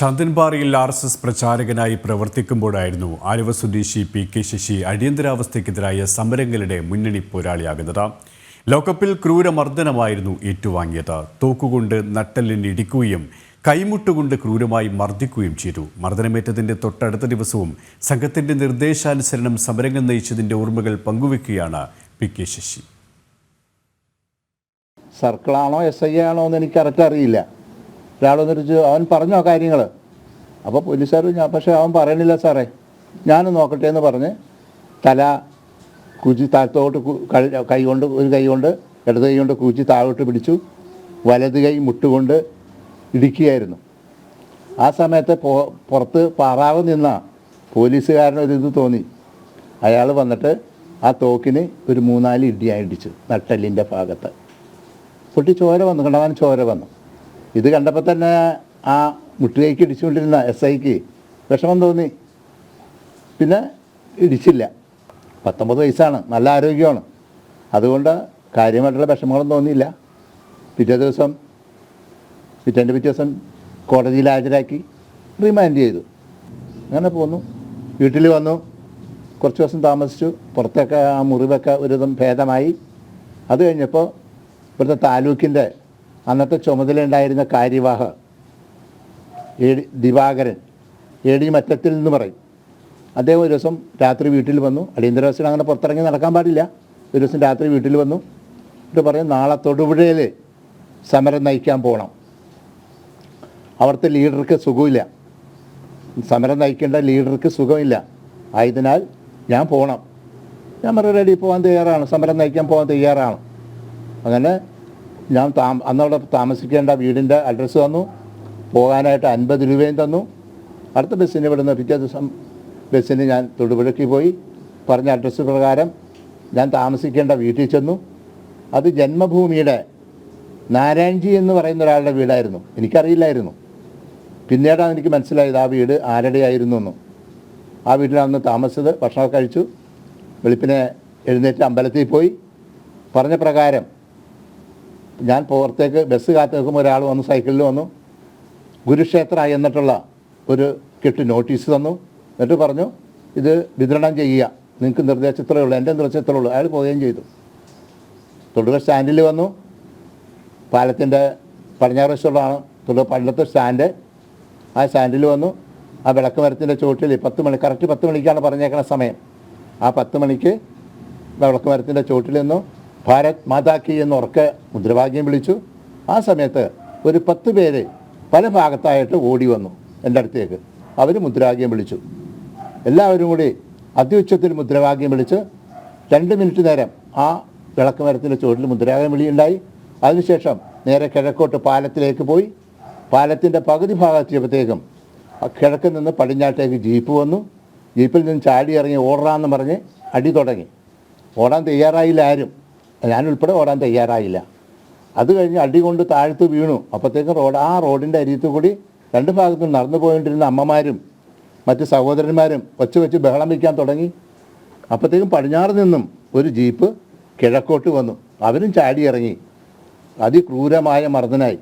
ശാന്തൻപാറയിൽ R S S പ്രചാരകനായി പ്രവർത്തിക്കുമ്പോഴായിരുന്നു ആലുവ സ്വദേശി പി കെ ശശി അടിയന്തരാവസ്ഥയ്ക്കെതിരായ സമരങ്ങളുടെ മുന്നണി പോരാളിയാകുന്നത്. ലോകകപ്പിൽ ക്രൂരമർദ്ദനമായിരുന്നു ഏറ്റുവാങ്ങിയത്. തോക്കുകൊണ്ട് നട്ടലിന് ഇടിക്കുകയും കൈമുട്ടുകൊണ്ട് ക്രൂരമായി മർദ്ദിക്കുകയും ചെയ്തു. മർദ്ദനമേറ്റതിന്റെ തൊട്ടടുത്ത ദിവസവും സംഘത്തിന്റെ നിർദ്ദേശാനുസരണം സമരങ്ങൾ നയിച്ചതിന്റെ ഓർമ്മകൾ പങ്കുവെക്കുകയാണ് പി കെ ശശി. സർക്കിളാണോ എസ് ഐ ആണോ എന്ന് അറിയില്ല ഒരാൾ വന്നിട്ട് അവൻ പറഞ്ഞോ കാര്യങ്ങൾ അപ്പോൾ പോലീസുകാർ ഞാൻ പക്ഷേ അവൻ പറയണില്ല സാറേ. ഞാൻ നോക്കട്ടെ എന്ന് പറഞ്ഞ് തല കുജി താഴത്തോട്ട് കു- കൊണ്ട് ഒരു കൈ കൊണ്ട് ഇടത് കൈ കൊണ്ട് കൂച്ചി താഴോട്ട് പിടിച്ചു. വലത് കൈ മുട്ടുകൊണ്ട് ഇടിക്കുകയായിരുന്നു. ആ സമയത്ത് പുറത്ത് പാറാവ് നിന്ന പോലീസുകാരനൊരു ഇത് തോന്നി. അയാൾ വന്നിട്ട് ആ തോക്കിന് ഒരു മൂന്നാൽ ഇടിയായി ഇടിച്ചു നട്ടെല്ലിന്റെ ഭാഗത്ത്. പൊട്ടി ചോര വന്നു കണ്ടവാൻ ചോര വന്നു. ഇത് കണ്ടപ്പോൾ തന്നെ ആ മുട്ടുകൈക്ക് ഇടിച്ചുകൊണ്ടിരുന്ന എസ് ഐക്ക് വിഷമം തോന്നി. പിന്നെ ഇടിച്ചില്ല. പത്തൊമ്പത് വയസ്സാണ്. നല്ല ആരോഗ്യമാണ്. അതുകൊണ്ട് കാര്യമായിട്ടുള്ള വിഷമങ്ങളൊന്നും തോന്നിയില്ല. പിറ്റേ ദിവസം പിറ്റേന്റെ പിറ്റേ ദിവസം കോടതിയിൽ ഹാജരാക്കി റിമാൻഡ് ചെയ്തു. അങ്ങനെ പോന്നു. വീട്ടിൽ വന്നു. കുറച്ച് ദിവസം താമസിച്ചു. പുറത്തൊക്കെ ആ മുറിവൊക്കെ ഒരുവിധം ഭേദമായി. അത് കഴിഞ്ഞപ്പോൾ ഇവിടുത്തെ താലൂക്കിന്റെ അന്നത്തെ ചുമതലയുണ്ടായിരുന്ന കാര്യവാഹ എ ദിവാകരൻ എ മറ്റത്തിൽ നിന്ന് പറയും. അദ്ദേഹം ഒരു ദിവസം രാത്രി വീട്ടിൽ വന്നു. അടിയന്തരാവസ്ഥയിൽ അങ്ങനെ പുറത്തിറങ്ങി നടക്കാൻ പാടില്ല. ഒരു ദിവസം രാത്രി വീട്ടിൽ വന്നു. എന്നിട്ട് പറയും നാളെ തൊടുപുഴയിൽ സമരം നയിക്കാൻ പോകണം അവിടുത്തെ ലീഡർക്ക് സുഖമില്ല. സമരം നയിക്കേണ്ട ലീഡർക്ക് സുഖമില്ല. ആയതിനാൽ ഞാൻ പോകണം ഞാൻ റെഡി പോകാൻ തയ്യാറാണ്. സമരം നയിക്കാൻ പോകാൻ തയ്യാറാണ്. അങ്ങനെ ഞാൻ താ അന്നവിടെ താമസിക്കേണ്ട വീടിന്റെ അഡ്രസ്സ് തന്നു. പോകാനായിട്ട് അൻപത് രൂപയും തന്നു. അടുത്ത ബസ്സിന് ഇവിടുന്ന് പിറ്റേ ദിവസം ബസ്സിന് ഞാൻ തൊടുപുഴയ്ക്ക് പോയി. പറഞ്ഞ അഡ്രസ്സ് പ്രകാരം ഞാൻ താമസിക്കേണ്ട വീട്ടിൽ ചെന്നു. അത് ജന്മഭൂമിയുടെ നാരായൺജി എന്ന് പറയുന്ന ഒരാളുടെ വീടായിരുന്നു. എനിക്കറിയില്ലായിരുന്നു. പിന്നീടാണ് എനിക്ക് മനസ്സിലായത് ആ വീട് ആരുടെയായിരുന്നു എന്ന്. ആ വീട്ടിലാണ് താമസിച്ചത്. ഭക്ഷണം കഴിച്ചു. വെളുപ്പിനെ എഴുന്നേറ്റ് അമ്പലത്തിൽ പോയി. പറഞ്ഞ പ്രകാരം ഞാൻ പുറത്തേക്ക് ബസ് കാത്തു നിൽക്കുമ്പോൾ ഒരാൾ വന്നു സൈക്കിളിൽ വന്നു. ഗുരുക്ഷേത്ര എന്നിട്ടുള്ള ഒരു കെട്ട് നോട്ടീസ് തന്നു. എന്നിട്ട് പറഞ്ഞു ഇത് വിതരണം ചെയ്യുക. നിങ്ങൾക്ക് നിർദ്ദേശത്തിലേ ഉള്ളൂ. എന്റെ നിർദ്ദേശത്തിലേ ഉള്ളൂ. അയാൾ പോവുകയും ചെയ്തു. തൊടുക സ്റ്റാൻഡിൽ വന്നു. പാലത്തിന്റെ പടിഞ്ഞാറ് വശമുള്ളതാണ് തൊടുക പള്ളത്തെ സ്റ്റാൻഡ്. ആ സ്റ്റാൻഡിൽ വന്നു. ആ വിളക്ക് മരത്തിന്റെ ചുവട്ടിൽ പത്ത് മണി കറക്റ്റ് പത്ത് മണിക്കാണ് പറഞ്ഞേക്കുന്ന സമയം. ആ പത്ത് മണിക്ക് വിളക്ക് മരത്തിന്റെ ചുവട്ടിൽ നിന്നു. ഭാരത് മാതാക്കി എന്ന് ഉറക്കെ മുദ്രാവാക്യം വിളിച്ചു. ആ സമയത്ത് ഒരു പത്ത് പേര് പല ഭാഗത്തായിട്ട് ഓടി വന്നു എന്റെ അടുത്തേക്ക്. അവർ മുദ്രാവാക്യം വിളിച്ചു. എല്ലാവരും കൂടി അത്യുച്ചത്തിൽ മുദ്രാവാക്യം വിളിച്ച് രണ്ട് മിനിറ്റ് നേരം ആ വിളക്ക് മരത്തിന്റെ ചുവട്ടിൽ മുദ്രാവാക്യം വിളിയുണ്ടായി. അതിനുശേഷം നേരെ കിഴക്കോട്ട് പാലത്തിലേക്ക് പോയി. പാലത്തിന്റെ പകുതി ഭാഗത്തെത്തിയപ്പോഴത്തേക്കും കിഴക്ക് നിന്ന് പടിഞ്ഞാട്ടേക്ക് ജീപ്പ് വന്നു. ജീപ്പിൽ നിന്ന് ചാടി ഇറങ്ങി ഓടാന്ന് പറഞ്ഞ് അടി തുടങ്ങി. ഓടാൻ തയ്യാറായില്ല ആരും. ഞാൻ ഉൾപ്പെടെ ഓടാൻ തയ്യാറായില്ല. അത് കഴിഞ്ഞ് അടി കൊണ്ട് താഴ്ത്ത് വീണു. അപ്പോഴത്തേക്കും റോഡ് ആ റോഡിന്റെ അരിയത്ത് കൂടി രണ്ട് ഭാഗത്തും നടന്നു പോയിട്ടിരുന്ന അമ്മമാരും മറ്റ് സഹോദരന്മാരും ഒച്ച വെച്ച് ബഹളം വയ്ക്കാൻ തുടങ്ങി. അപ്പോഴത്തേക്കും പടിഞ്ഞാറ് നിന്നും ഒരു ജീപ്പ് കിഴക്കോട്ട് വന്നു. അവരും ചാടിയിറങ്ങി. അതിക്രൂരമായ മർദ്ദനായി.